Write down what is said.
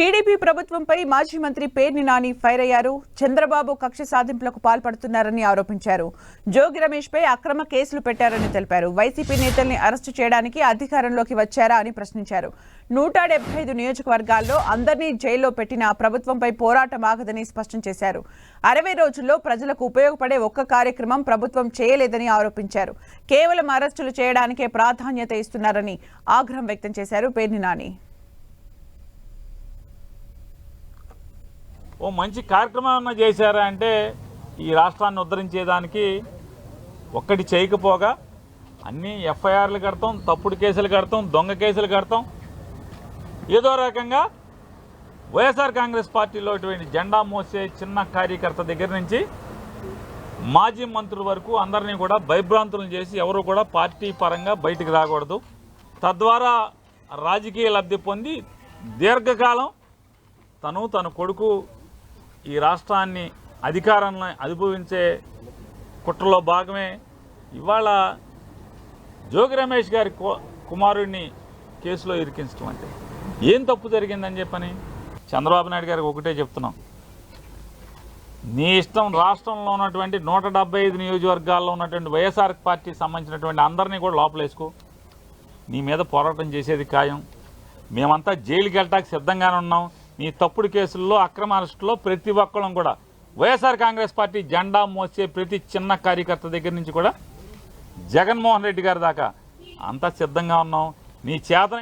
TDP ప్రభుత్వంపై మాజీ మంత్రి పేర్ని నాని ఫైర్ అయ్యారు. చంద్రబాబు కక్ష సాధింపులకు పాల్పడుతున్నారని ఆరోపించారు. జోగి రమేష్పై అక్రమ కేసులు పెట్టారని తెలిపారు. వైసీపీ నేతల్ని అరెస్టు చేయడానికి అధికారంలోకి వచ్చారా అని ప్రశ్నించారు. నూట డెబ్బై ఐదు నియోజకవర్గాల్లో అందరినీ జైల్లో పెట్టిన ప్రభుత్వంపై పోరాటం ఆగదని స్పష్టం చేశారు. అరవై రోజుల్లో ప్రజలకు ఉపయోగపడే ఒక్క కార్యక్రమం ప్రభుత్వం చేయలేదని ఆరోపించారు. కేవలం అరెస్టులు చేయడానికే ప్రాధాన్యత ఇస్తున్నారని ఆగ్రహం వ్యక్తం చేశారు పేర్ని నాని. ఓ మంచి కార్యక్రమం చేశారా అంటే ఈ రాష్ట్రాన్ని ఉద్ధరించేదానికి ఒక్కటి చేయకపోగా అన్నీ ఎఫ్ఐఆర్లు కడతాం తప్పుడు కేసులు కడతాం దొంగ కేసులు కడతాం. ఏదో రకంగా వైఎస్ఆర్ కాంగ్రెస్ పార్టీలో ఇటువంటి జెండా మోసే చిన్న కార్యకర్త దగ్గర నుంచి మాజీ మంత్రుల వరకు అందరినీ కూడా భయభ్రాంతులను చేసి ఎవరు కూడా పార్టీ పరంగా బయటికి రాకూడదు. తద్వారా రాజకీయ లబ్ధి పొంది దీర్ఘకాలం తను తన కొడుకు ఈ రాష్ట్రాన్ని అధికారాన్ని అనుభవించే కుట్రలో భాగమే ఇవాళ జోగి రమేష్ గారి కు- కుమారుడిని కేసులో ఇరికించడం అంటే. ఏం తప్పు జరిగిందని చెప్పని? చంద్రబాబు నాయుడు గారికి ఒకటే చెప్తున్నాం. నీ ఇష్టం రాష్ట్రంలో ఉన్నటువంటి నూట డెబ్బై ఐదు నియోజకవర్గాల్లో ఉన్నటువంటి వైఎస్ఆర్ పార్టీకి సంబంధించినటువంటి అందరినీ కూడా లోపలేసుకో. నీ మీద పోరాటం చేసేది ఖాయం. మేమంతా జైలుకి వెళ్ళటానికి సిద్ధంగానే ఉన్నాం. నీ తప్పుడు కేసుల్లో అక్రమ అరెస్టులో ప్రతి ఒక్కళ్ళం కూడా. వైఎస్ఆర్ కాంగ్రెస్ పార్టీ జెండా మోసే ప్రతి చిన్న కార్యకర్త దగ్గర నుంచి కూడా జగన్మోహన్ రెడ్డి గారి దాకా అంతా సిద్ధంగా ఉన్నాం. నీ చేత